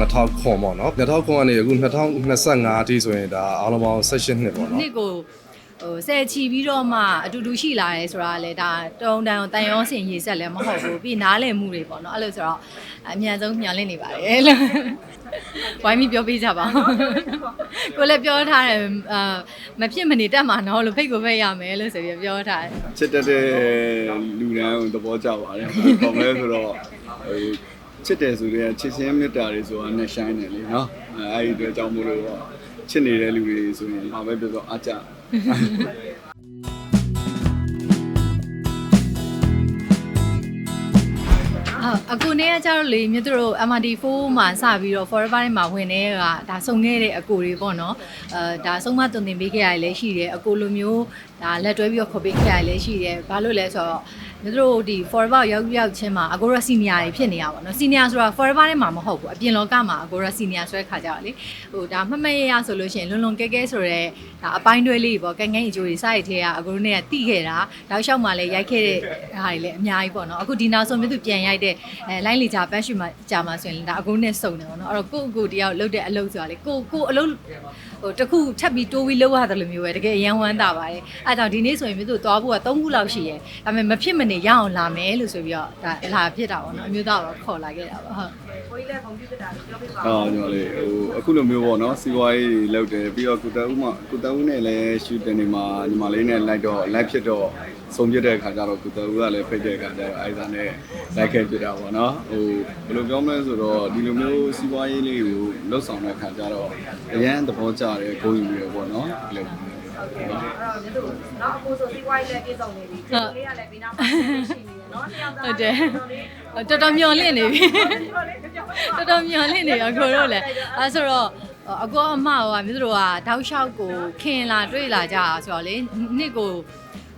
2000ခွန်ပေါ့နော်2000ခွန်ကနေအခု2025အထိဆိုရင်ဒါအားလုံးပေါင်း16နှစ်ပေါ့နော်နှစ်ကိုဟိုဆယ်ချီပြီးတော့မှအတူတူရှိလာရဲဆိုတာလေဒါတုံတန်တန်ရောစင်ရေးဆက်လည်းမဟုတ်ဘူးပြီးနားလည်မှုတွေပေါ့နော်အဲ့လိုဆိုတော့အမြန်ဆုံးမျှော်လင့်နေပါတယ်လို့ဝိုင်းပြီးပြောပေးကြပါဦးကိုလည်းပြောထားတယ်အာမဖြစ်မနေတက်မှာနော်လို့ဖိတ်ကိုဖိတ်ရမယ်လို့ဆိုပြီးပြောထားတယ်ချစ်တတ်တဲ့လူတန်းကိုသဘောကျပါတယ်။ဘာလဲဆိုတော့ဟို ချစ်တယ်ဆိုတဲ့ချစ်ချင်းမေတ္တာတွေဆိုတာနဲ့ရှိုင်းတယ်လေနော်။အဲအဲ့ဒီအတွက်ကြောင့်မို့လို့တော့ချစ်နေတဲ့လူတွေဆိုရင်ဘာပဲပြောပြောအားကြဟုတ်အခုနေ့ကကျတော့လေမြတ်တို့ MRT4 မှာစပြီးတော့ Forever ထဲမှာဝင်နေတာဒါစုံခဲ့တဲ့အကိုတွေပေါ့နော်အဲဒါဆုံးမတုံတင်ပေးခဲ့ရလည်းရှိတယ်အကိုလိုမျိုးဒါလက်တွဲပြီးတော့ခေါ်ပေးခဲ့ရလည်းရှိတယ်ဘာလို့လဲဆိုတော့မြတ်တို့ဒီ Forever ရောက်ရောက်ချင်းမှာအကိုရ senior တွေဖြစ်နေရပါတော့ senior ဆိုတာ Forever ထဲမှာမဟုတ်ဘူးအပြင်လောကမှာအကိုရ senior ဆွဲခါကြပါလေဟိုဒါမမရရဆိုလို့ရှိရင်လွန်လွန်ကဲကဲဆိုတော့ဒါအပိုင်းတွဲလေးပေါ့ကန်းကန်းအကျိုးတွေစရိုက်ထဲကအကိုတို့နဲ့တိခဲ့တာတောက်လျှောက်မှလည်းရိုက်ခဲ့တဲ့ဟာတွေလည်းအများကြီးပေါ့နော်အခုဒီနောက်ဆုံးမြတ်သူပြန်ရိုက်တဲ့အဲလိုင်းလီချာပန်းရှိမှကြာမှာဆိုရင်ဒါအကိုနဲ့စုံတယ်ပေါ့နော်အဲ့တော့ကိုယ့်အကိုတယောက်လုပ်တဲ့အလုပ်ဆိုတာလေကိုကိုအလုပ်ဟိုတစ်ခုထပ်ပြီးတိုးပြီးလုပ်ရတယ်လို့မျိုးပဲတကယ်အရန်ဝမ်းသာပါတယ်အဲဒါကြောင့်ဒီနေ့ဆိုရင်မြတ်သူသွားဖို့က3ခုလောက်ရှိရဲဒါပေမဲ့မဖြစ်မနေရအောင်လာမယ်လို့ဆိုပြီးတော့ဒါလာဖြစ်တာပေါ့နော်အမျိုးသားတော့ခေါ်လာခဲ့တာပေါ့ဟုတ်ကိုကြီးလည်းဂုဏ်ပြုတတ်တာလို့ပြောပြပါ။အော်ကျွန်တော်လေဟိုအခုလိုမျိုးပေါ့နော်စီးပွားရေးတွေလုပ်တယ်ပြီးတော့ကုတဦးမှကုတဦးနဲ့လည်းရှူတင်နေမှာညီမလေးနဲ့လိုက်တော့လိုက်ဖြစ်တော့စုံပြတဲ့အခါကျတော့ကုတဦးကလည်းဖိတ်တဲ့အခါကျတော့အဲဒါနဲ့လိုက်ခဲ့ပြတာပေါ့နော်။ဟိုဘယ်လိုပြောမလဲဆိုတော့ဒီလိုမျိုးစီးပွားရေးလေးကိုလှုပ်ဆောင်တဲ့အခါကျတော့အရန်သဘောကျတယ်ဂုဏ်ယူရပေါ့နော်။အဲ့လိုမျိုးအဲ့တော့မြတ်တို့နော်အကိုဆိုစီးပွားရေးလည်းပြည့်စုံနေပြီဒီလေးကလည်းဘေးနားမှာရှိနေတယ်နော်နှစ်ယောက်သားဟုတ်တယ်တော်လေးတော်တော်မျောလင့်နေပြီတော်လေးကြောက်ပါတော်တော်မျောလင့်နေရောကိုတို့လည်းအဲဆိုတော့အကောအမကမြို့တို့ကတောက်လျှောက်ကိုခင်လာတွေ့လာကြတာဆိုတော့လေနှစ်ကို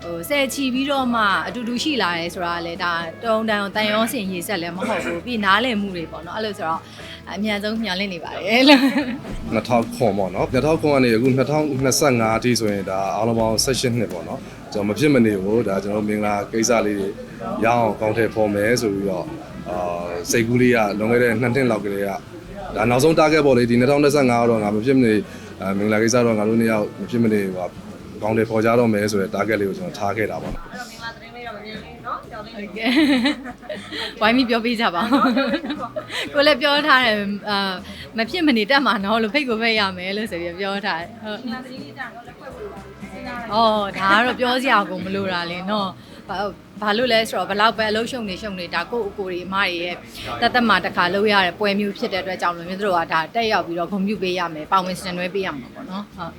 ဟိုဆယ်ချီပြီးတော့မှအတူတူရှိလာရဲဆိုတာလေဒါတုံတန်တန်ရောစင်ရေးဆက်လည်းမဟုတ်ဘူးပြီးနားလည်မှုတွေပေါ့နော်အဲ့လိုဆိုတော့အမြန်ဆုံးမျှော်လင့်နေပါတယ်လို့2000ခွန်ပေါ့နော်2000ခွန်ကနေအခု2025အထိဆိုရင်ဒါအားလုံးပေါင်း16နှစ်ပေါ့နော်ကျွန်တော်မဖြစ်မနေဘူးဒါကျွန်တော်မင်္ဂလာကိစ္စလေးတွေရအောင်ကောင်းထည့်ဖော်မယ်ဆိုပြီးတော့အာစိတ်ကူးလေးကလွန်ခဲ့တဲ့2နှစ်လောက်ကလေးကဒါနောက်ဆုံး target ပေါ့လေဒီ2025တော့ငါမဖြစ်မနေအဲမင်္ဂလာကိစ္စတော့ငါတို့နှစ်ယောက်မဖြစ်မနေ ဟိုကောင်းထည့်ဖော်ကြတော့မယ်ဆိုတဲ့ target လေးကိုကျွန်တော်ထားခဲ့တာပေါ့နော်အဲ့တော့မင်္ဂလာသတင်းလေးတော့မမြင်လေးနော်ကြောက်လေးဟုတ်ကဲ့ဝိုင်းပြီးပြောပေးကြပါဦးကိုလည်းပြောထားတယ်အာမဖြစ်မနေတက်မှာနော်လို့ဖိတ်ကိုဖိတ်ရမယ်လို့ဆိုပြီးပြောထားတယ်ဟုတ်မင်္ဂလာသတင်းလေးကြာတော့လက်ခွဲဖို့လိုပါဘူးစဉ်းစားလိုက်။အော်ဒါကတော့ပြောစရာကိုမလိုတာလေနော်။ဘာဘာလို့လဲဆိုတော့ဘလောက်ပဲအလုံးရှုံနေရှုံနေတာကိုယ့်အကိုတွေအမတွေရဲ့တသက်မှာတစ်ခါလုပ်ရတဲ့ပွဲမျိုးဖြစ်တဲ့အတွက်ကြောင့်လို့မျိုးတို့ကဒါတက်ရောက်ပြီးတော့ဂုဏ်ပြုပေးရမယ်။ပါဝင်စင်နွှဲပေးရမှာပေါ့နော်။ဟုတ်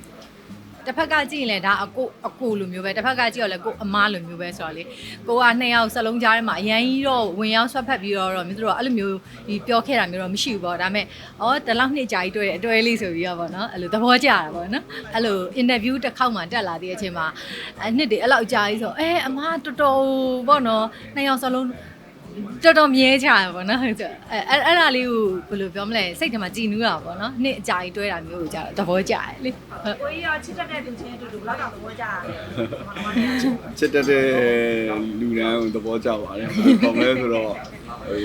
တစ်ဖက်ကကြည့်ရင်လည်းဒါအကိုအကိုလိုမျိုးပဲတစ်ဖက်ကကြည့်ရလဲကိုအမားလိုမျိုးပဲဆိုတော့လေကိုကနှစ်ယောက်စလုံးကြားထဲမှာအရန်ကြီးတော့ဝင်ရောက်ဆွတ်ဖက်ပြီးတော့တော့မျိုးတို့ကအဲ့လိုမျိုးဒီပြောခဲ့တာမျိုးတော့မရှိဘူးပေါ့ဒါပေမဲ့ဩတလောက်နှစ်ကြာကြီးတွေ့တဲ့အတွေ့လေးဆိုပြီးတော့ပေါ့နော်အဲ့လိုသဘောကျတာပေါ့နော်အဲ့လို interview တစ်ခေါက်မှတက်လာတဲ့အချိန်မှာအနှစ်တွေအဲ့လောက်ကြာကြီးဆိုအဲအမားတော်တော်ပေါ့နော်နှစ်ယောက်စလုံး တော်တော်မြဲချတာပေါ့နော်ဟုတ်ကြအဲအဲ့အဲ့ဒါလေးကိုဘယ်လိုပြောမလဲစိတ်ထဲမှာကြည်နူးတာပေါ့နော်နှစ်အကြာကြီးတွဲတာမျိုးကိုကြာတော့သဘောကျတယ်လေဟုတ်ကိုကြီးရောချစ်တတ်တဲ့သူချင်းအတူတူဘယ်လောက်တောင်သဘောကျရလဲချစ်တတ်တဲ့လူတန်းကိုသဘောကျပါတယ်။ဘာလဲဆိုတော့ဟို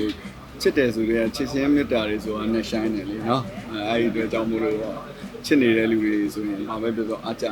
ချစ်တယ်ဆိုတဲ့ချစ်ချင်းမေတ္တာတွေဆိုတာနဲ့ရှိုင်းတယ်လေနော်။အဲအဲ့ဒီအတွက်ကြောင့်မို့လို့တော့ချစ်နေတဲ့လူတွေဆိုရင်ဘာပဲပြောပြောအားကြ